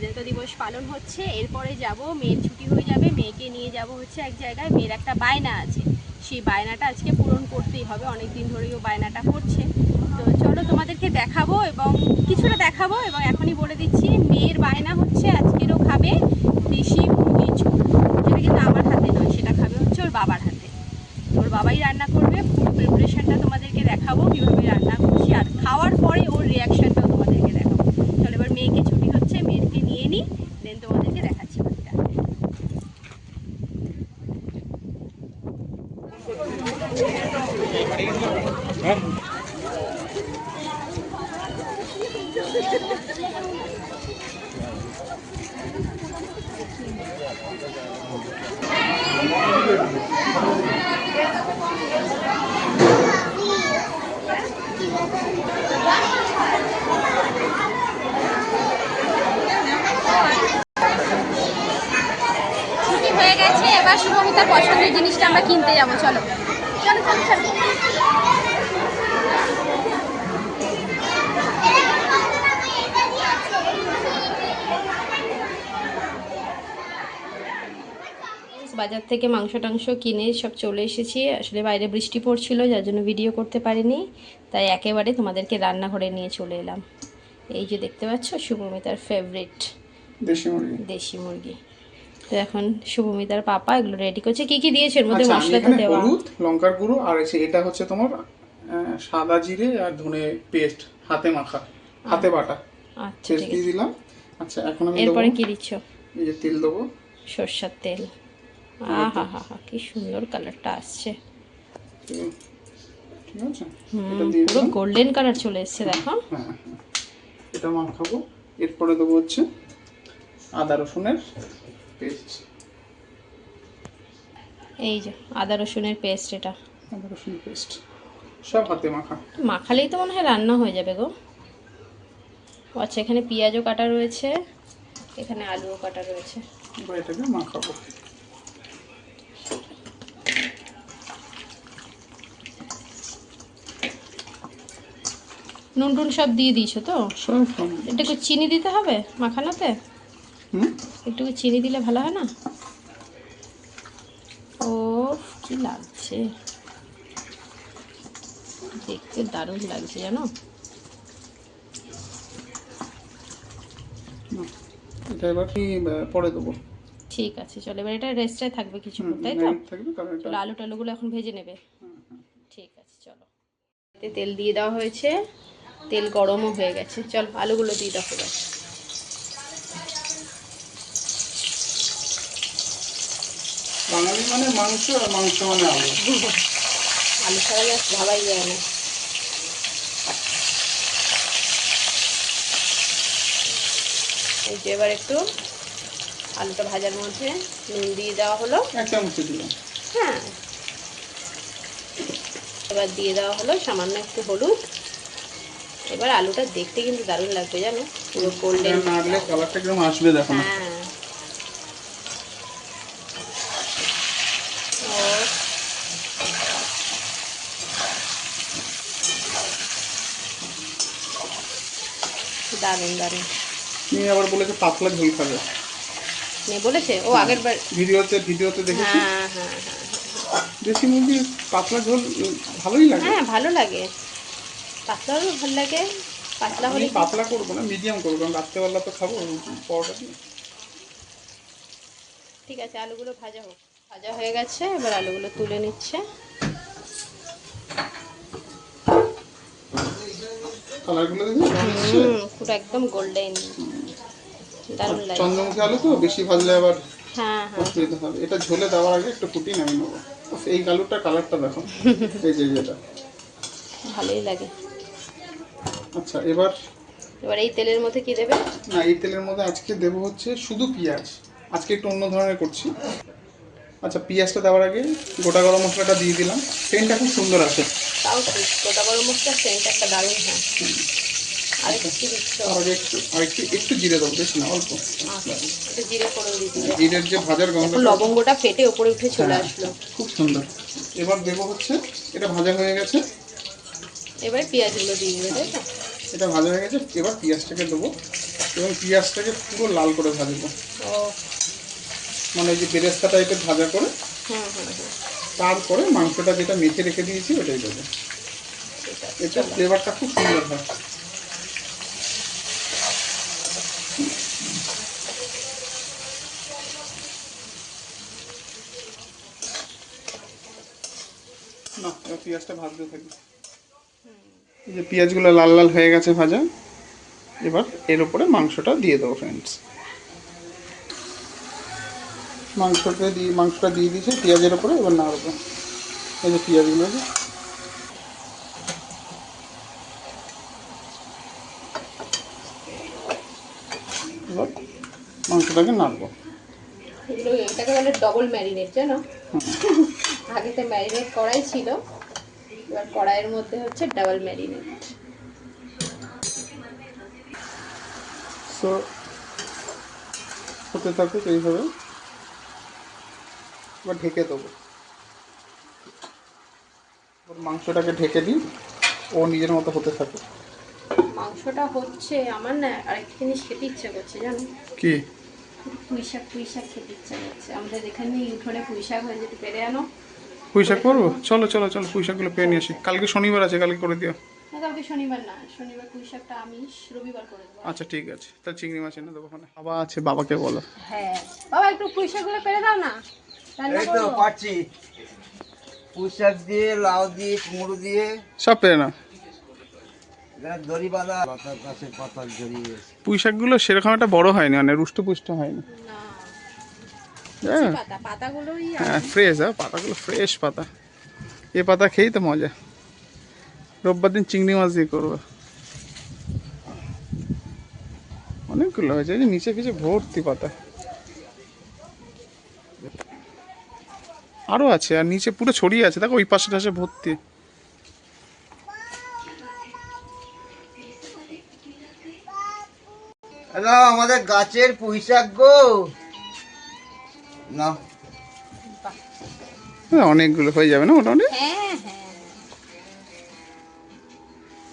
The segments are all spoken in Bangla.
স্বাধীনতা দিবস পালন হচ্ছে, এরপরে যাব, মেয়ের ছুটি হয়ে যাবে, মেয়েকে নিয়ে যাব হচ্ছে এক জায়গায়, মেয়ের একটা বায়না আছে। সেই বায়নাটা আজকে পূরণ করতেই হবে অনেক দিন ধরেই ও বায়নাটা করছে। তো চলো তোমাদেরকে দেখাবো এবং কিছুটা দেখাবো এবং এখনই বলে দিচ্ছি, মেয়ের বায়না হচ্ছে আজকেরও খাবে দেশি মুরগির ঝোল। যেটা কিন্তু আমার হাতে নয়, সেটা খাবে হচ্ছে ওর বাবার হাতে। ওর বাবাই রান্না করবে, পুরো প্রিপারেশনটা তোমাদেরকে দেখাবো, কীভাবে রান্না করছি, আর খাওয়ার পরে ওর রিয়াকশনটাও তোমাদেরকে দেখাবো চলো এবার মেয়েকে ছুটি হচ্ছে মেয়েকে নিয়ে নিই দেন তোমাদেরকে দেখাচ্ছি বাকিটা ছুটি হয়ে গেছে এবার শুভমিতার পছন্দের জিনিসটা আমরা কিনতে যাব চলো। বাজার থেকে মাংস টাংস কিনে সব চলে এসেছি। আসলে বাইরে বৃষ্টি পড়ছিল যার জন্য ভিডিও করতে পারিনি। তাই একেবারে তোমাদেরকে রান্নাঘরে নিয়ে চলে এলাম। এই যে দেখতে পাচ্ছ শুভমিতার ফেভারিট দেশি মুরগি। দেশি মুরগি। তো এখন শুভমিতার পাপা এগুলো রেডি করছে। কি কি দিয়েছে? এর মধ্যে আচ্ছা মশলা তো দেওয়া। হলুদ লঙ্কার গুঁড়ো আর এটা হচ্ছে তোমার সাদা জিরে আর ধনে পেস্ট হাতে মাখা হাতে বাটা। আচ্ছা ঠিক দিয়ে দিলাম। আচ্ছা এখন আমি এরপরে কি দিচ্ছ? এই যে তেল দেবো। সর্ষার তেল। আহা হা হা কি সুন্দর কালারটা আসছে। ঠিক আছে। হুম, এটা দিয়ে পুরো গোল্ডেন কালার চলে এসছে দেখো। হ্যাঁ হ্যাঁ। এটা মাখাবো। এরপরে দেবো হচ্ছে আদা রসুনের পেস্ট। এই যে আদা রসুনের পেস্ট এটা। আদা রসুন পেস্ট। সব হাতে মাখা। মাখালেই তো মনে হয় রান্না হয়ে যাবে গো। আচ্ছা এখানে পেঁয়াজও কাটা রয়েছে এখানে আলুও কাটা রয়েছে। এটাকে মাখাবো। নুন টুন সব দিয়ে দিয়েছ তো? সব একটু চিনি দিতে হবে মাখানোতে? একটু চিনি দিলে ভালো হয় না? ও কি লাগছে? দেখতে দারুণ লাগছে জানো? এটা এবার কি পরে দেবো। ঠিক আছে চলো এবার এটা রেস্টে থাকবে কিছু তাই তো? চলো আলু টালুগুলো এখন ভেজে নেবে। ঠিক আছে চলো। তেল দিয়ে দেওয়া হয়েছে তেল গরমও হয়ে গেছে। চল আলুগুলো দিয়ে দাও এবার। বাঙালি মানে মাংস আর মাংস মানে আলু। আলু ছাড়া ভাবাই যায় না। এই যে এবার একটু আলুটা ভাজার মধ্যে নুন দিয়ে দেওয়া হলো। এক চামচে দিলাম। হ্যাঁ। এবার দিয়ে দেওয়া হলো সামান্য একটু হলুদ। এবার আলুটা দেখতে কিন্তু দারুণ লাগবে জানো পুরো গোল্ডেন কালারটা কীরকম আসবে দেখো হ্যাঁ। দারুণ দারুণ। তুমি আবার বলেছে পাতলা ঝোল খাবে। মেয়ে বলেছে? ও আগের বার ভিডিওতে ভিডিওতে দেখেছি। হ্যাঁ হ্যাঁ হ্যাঁ দেশি মুরগির পাতলা ঝোল ভালোই লাগে। হ্যাঁ ভালো লাগে। পাতলা হলেও ভালো লাগে পাতলা হলে পাতলা করব না মিডিয়াম করব কারণ রাত্রেবেলা তো খাব পরোটা দিয়ে। ঠিক আছে আলুগুলো ভাজা হোক। ভাজা হয়ে গেছে এবার আলুগুলো তুলে নিচ্ছে। কালারগুলো হুম পুরো একদম গোল্ডেন দারুণ লাগে। চন্দ্রমুখী আলু তো বেশি ভাজলে আবার হ্যাঁ হ্যাঁ। হবে। এটা ঝোলে দেওয়ার আগে একটু ফুটিয়ে নামিয়ে নেব। এই আলুটার কালারটা দেখো। এই যে ভালোই লাগে। আচ্ছা এবার এবার এই তেলের মধ্যে কি দেবে? না এই তেলের মধ্যে আজকে দেবো হচ্ছে শুধু পেঁয়াজ। আজকে একটু অন্য ধরনের করছি। আচ্ছা পেঁয়াজটা দেওয়ার আগে গোটা গরম মশলাটা দিয়ে দিলাম। সেন্টটা খুব সুন্দর আসে। তাও ঠিক গোটা গরম মশলা সেন্ট একটা দারুণ হয়। আর একটু দিচ্ছ? একটু আর একটু একটু জিরে দেবো বেশি না অল্প। আচ্ছা একটু জিরে করে জিরের যে ভাজার গন্ধ লবঙ্গটা ফেটে ওপরে উঠে চলে হ্যাঁ। আসলো। খুব সুন্দর। এবার দেবো হচ্ছে এটা ভাজা হয়ে গেছে। এবার পেঁয়াজগুলো দিয়ে দেবে তাই তো? এটা ভাজা হয়ে গেছে এবার পেঁয়াজটাকে দেবো। এবং পেঁয়াজটাকে পুরো লাল করে ভাজবো। মানে যে বেরেস্তা টাইপের ভাজা করে। হুম হুম হুম। তারপরে মাংসটা যেটা মেখে রেখে দিয়েছি ওটাই দেবো। এটা ফ্লেভারটা খুব সুন্দর হয়। না এবার পেঁয়াজটা ভাজতে থাকি। এই যে পেঁয়াজগুলো লাল লাল হয়ে গেছে ভাজা এবার এর উপরে মাংসটা দিয়ে দেবো ফ্রেন্ডস মাংসটা দিয়ে মাংসটা দিয়ে দিয়েছে পেঁয়াজের উপরে এবার নাড়বো। এই যে পেঁয়াজগুলো আছে। এবার মাংসটাকে নাড়বো। এটাকে বলে ডবল ম্যারিনেট জানো? আগে তো ম্যারিনেট করাই ছিল এবার কড়াইয়ের মধ্যে হচ্ছে ডাবল ম্যারিনেট সো হতে থাকুক এইভাবে। এবার ঢেকে দেবো। মাংসটাকে ঢেকে দিই। ও নিজের মতো হতে থাকে। মাংসটা হচ্ছে আমার না আরেকটা জিনিস খেতে ইচ্ছে করছে জানো? কি? পুঁই শাক পুঁই খেতে ইচ্ছে করছে। আমাদের এখানে উঠোনে পুঁই শাক হয়ে যেতে পেরে আনো। পুঁই শাক করব? চলো চলো চলো পুঁই শাকগুলো পেয়ে নিয়ে আসি। কালকে শনিবার আছে কালকে করে দিও। না কালকে শনিবার না। শনিবার পুঁই শাকটা আমি রবিবার করে দেবো। আচ্ছা ঠিক আছে। তাহলে চিংড়ি মাছ এনে দেবো ওখানে। বাবা আছে বাবাকে বলো। হ্যাঁ। বাবা একটু পুঁই শাকগুলো পেরে দাও না। এই তো পাচ্ছি পুঁই শাক দিয়ে লাউ দিয়ে কুমড়ো দিয়ে। সব পেরে না দড়ি বাঁধা পাতার সেরকম একটা বড় হয়নি মানে রুষ্ট পুষ্ট হয়নি। হ্যাঁ। পাতা হ্যাঁ ফ্রেশ হ্যাঁ পাতাগুলো ফ্রেশ পাতা। এ পাতা খেয়েই তো মজা। রোববার দিন চিংড়ি মাছ দিয়ে করব। অনেকগুলো হয়েছে নিচে ফিচে ভর্তি পাতা। আরও আছে আর নিচে পুরো ছড়িয়ে আছে দেখো ওই পাশে টাশে ভর্তি। আমাদের গাছের পুঁইশাক গো। না হ্যাঁ, অনেকগুলো হয়ে যাবে না মোটামুটি হ্যাঁ হ্যাঁ।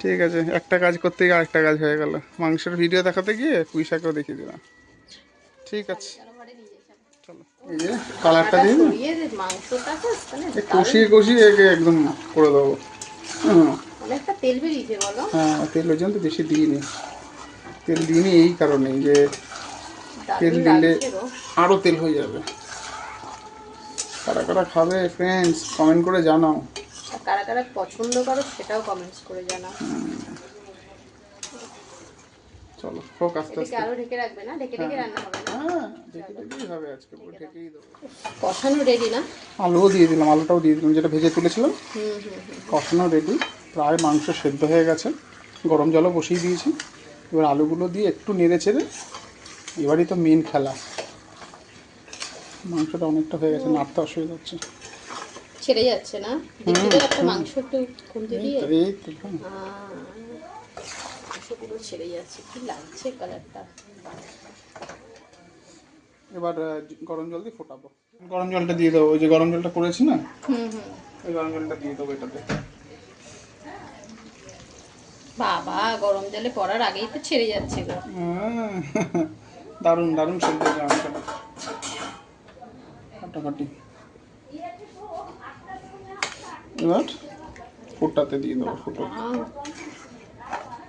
ঠিক আছে একটা কাজ করতে গিয়ে আরেকটা কাজ হয়ে গেল। মাংসের ভিডিও দেখাতে গিয়ে পুঁই শাকও দেখিয়ে দিলাম। ঠিক আছে চলো ঘরে নিয়ে যাই চলো। চলো এই যে কালারটা দিয়ে দিন। মানে কষিয়ে কষিয়ে একে একদম করে দেবো। বলো। হ্যাঁ তেল ওই জন্য তো বেশি দিইনি। তেল দিইনি এই কারণে যে তেল দিলে আরও তেল হয়ে যাবে। কারা কারা খাবে ফ্রেন্ডস কমেন্ট করে জানাও। কারা কারা পছন্দ করো সেটাও কমেন্টস করে জানাও। চলো হোক আস্তে আস্তে আরও ঢেকে রাখবে না? ঢেকে ঢেকে রান্না হবে হ্যাঁ ঢেকে ঢেকেই হবে আজকে পুরো ঢেকেই দেবো। কষানো রেডি না? আলুও দিয়ে দিলাম আলুটাও দিয়ে দিলাম যেটা ভেজে তুলেছিলাম। কষানো রেডি প্রায় মাংস সেদ্ধ হয়ে গেছে। গরম জলও বসিয়ে দিয়েছি। এবার আলুগুলো দিয়ে একটু নেড়ে চেড়ে এবারই তো মেন খেলা। মাংসটা অনেকটা হয়ে গেছে নাড়তে অসুবিধা হচ্ছে। ছেড়ে যাচ্ছে না? একটা মাংস একটু দিয়ে এই তো। হ্যাঁ। পুরো ছেড়ে যাচ্ছে। কি লাগছে কালারটা এবার গরম জল দিয়ে ফোটাবো। গরম জলটা দিয়ে দেবো ওই যে গরম জলটা করেছি না? হুম হুম। ওই গরম জলটা দিয়ে দেবো এটাতে। বাবা গরম জলে পড়ার আগেই তো ছেড়ে যাচ্ছে গো। আহ, দারুণ দারুণ সেদ্ধ মাংসটা ফাটাফাটি। এবার ফোটাতে দিয়ে দেবো ফুটো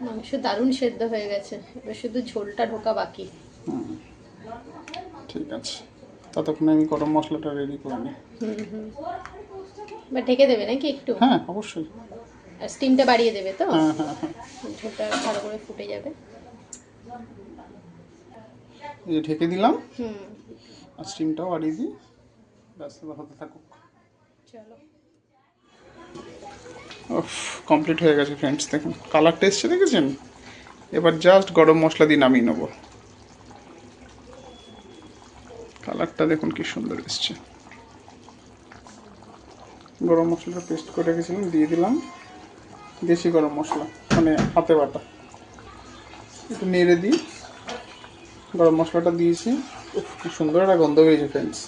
মাংস দারুণ সেদ্ধ হয়ে গেছে। এবার শুধু ঝোলটা ঢোকা বাকি। ঠিক আছে। ততক্ষণে আমি গরম মশলাটা রেডি করে নিই। এবার ঢেকে দেবে নাকি একটু? হ্যাঁ অবশ্যই। আর স্টিমটা বাড়িয়ে দেবে তো? হ্যাঁ হ্যাঁ হ্যাঁ। ঝোলটা ভালো করে ফুটে যাবে। এই ঢেকে দিলাম। হুম। আর স্টিমটাও বাড়িয়ে দিই। ব্যাস হতে থাকুক। চলো। কমপ্লিট হয়ে গেছে ফ্রেন্ডস দেখুন কালারটা এসছে দেখেছেন? এবার জাস্ট গরম মশলা দিয়ে নামিয়ে নেব। কালারটা দেখুন কি সুন্দর এসছে। গরম মশলাটা পেস্ট করে রেখেছিলাম, দিয়ে দিলাম। দেশি গরম মশলা মানে হাতে বাটা। একটু নেড়ে দিই। গরম মশলাটা দিয়েছি। কি সুন্দর একটা গন্ধ বেরিয়েছে ফ্রেন্ডস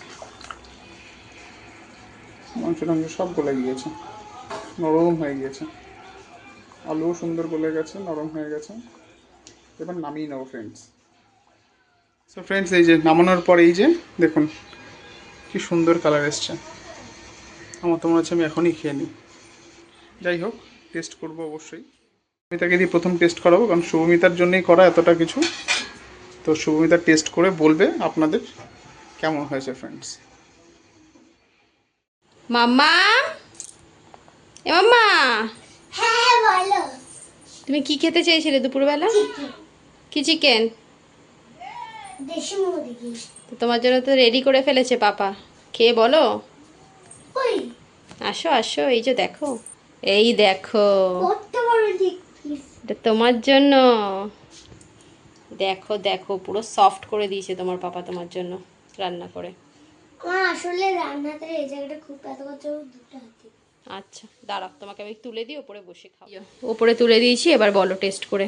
মাংস টাংস সব গলে গিয়েছে। নরম হয়ে গিয়েছে। আলুও সুন্দর গলে গেছে, নরম হয়ে গেছে। এবার নামিয়ে নেব ফ্রেন্ডস তো ফ্রেন্ডস এই যে নামানোর পর এই যে, দেখুন, কি সুন্দর কালার এসছে। আমার তো মনে হচ্ছে আমি এখনই খেয়ে নিই। যাই হোক টেস্ট করব অবশ্যই। শুভমিতাকে দিয়ে প্রথম টেস্ট করাবো, কারণ শুভমিতার জন্যই করা এতটা কিছু। তো শুভমিতা টেস্ট করে বলবে আপনাদের কেমন হয়েছে ফ্রেন্ডস মাম্মা! এ মাম্মা! হ্যাঁ বলো। তুমি কি খেতে চেয়েছিলে দুপুরবেলা? কি চিকেন? দেশি মুরগি। তো তোমার জন্য তো রেডি করে ফেলেছে পাপা। খেয়ে বলো। আসো আসো এই যে দেখো। এই দেখো। এটা তোমার জন্য। দেখো দেখো পুরো সফট করে দিয়েছে তোমার পাপা তোমার জন্য রান্না করে। আসলে রান্নাতে এই জায়গাটা খুব এত বছর দুটো হাতে। আচ্ছা দাঁড়াও তোমাকে আমি তুলে দিই ওপরে বসে খাও। ওপরে তুলে দিয়েছি এবার বলো টেস্ট করে।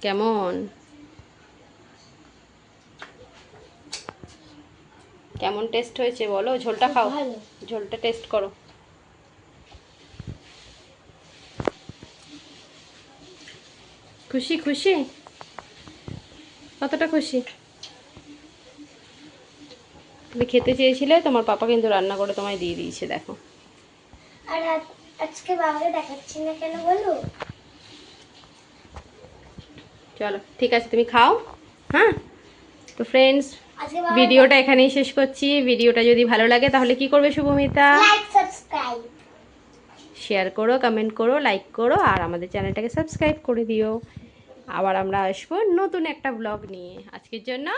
কেমন? কেমন টেস্ট হয়েছে বলো? ঝোলটা খাও। ঝোলটা টেস্ট করো। খুশি খুশি? কতটা খুশি? তুমি খেতে চেয়েছিলে তোমার পাপা কিন্তু রান্না করে তোমায় দিয়ে দিয়েছে দেখো। আর আজকে বাবাকে দেখাচ্ছি না কেন বলো? চলো ঠিক আছে তুমি খাও হ্যাঁ? তো ফ্রেন্ডস ভিডিওটা এখানেই শেষ করছি। ভিডিওটা যদি ভালো লাগে তাহলে কি করবে শুভমিতা? লাইক সাবস্ক্রাইব শেয়ার করো কমেন্ট করো লাইক করো আর আমাদের চ্যানেলটাকে সাবস্ক্রাইব করে দিও। আবার আমরা আসব নতুন একটা ব্লগ নিয়ে। আজকের জন্য